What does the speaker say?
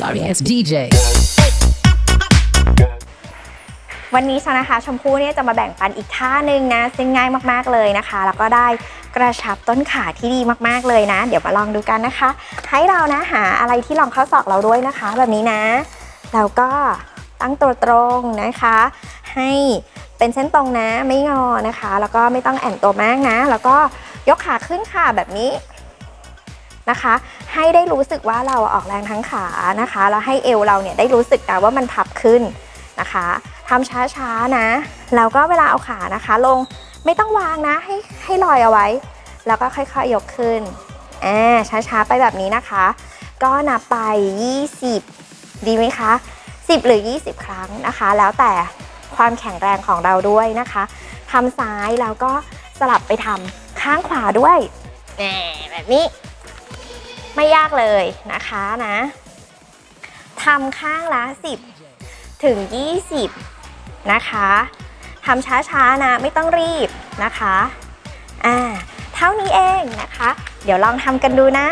Sorry ass DJ. วันนี้ชานะคะชมพู่เนี่ยจะมาแบ่งปันอีกท่าหนึ่งนะซึ่งง่ายมากๆเลยนะคะ แล้วก็ได้กระชับต้นขาที่ดีมากๆเลยนะ เดี๋ยวมาลองดูกันนะคะ ให้เรานะหาอะไรที่รองข้อศอกเราด้วยนะคะ แบบนี้นะแล้วก็ตั้งตัวตรงนะคะ ให้เป็นเส้นตรงนะไม่งอนะคะ แล้วก็ไม่ต้องแอนตัวมากนะ แล้วก็ยกขาขึ้นค่ะแบบนี้ นะคะ ให้ได้รู้สึกว่าเราออกแรงทั้งขานะคะ แล้วให้เอวเราเนี่ยได้รู้สึกนะว่ามันพับขึ้นนะคะทำช้าๆนะ แล้วก็เวลาเอาขานะคะ ลงไม่ต้องวางนะให้ให้ลอยเอาไว้ แล้วก็ค่อยๆยกขึ้นอ่าช้าๆไปแบบนี้นะคะ ก็นับไป 20 ดีไหมคะ 10 หรือ 20 ครั้งนะคะ แล้วแต่ความแข็งแรงของเราด้วยนะคะทำซ้ายแล้วก็สลับไปทำข้างขวาด้วยแหน่แบบนี้ ไม่ยากเลยนะคะนะทำข้างละ 10 ถึง 20 นะคะทำช้าๆนะไม่ต้องรีบนะคะอ่าเท่านี้เองนะคะ เดี๋ยวลองทำกันดูนะ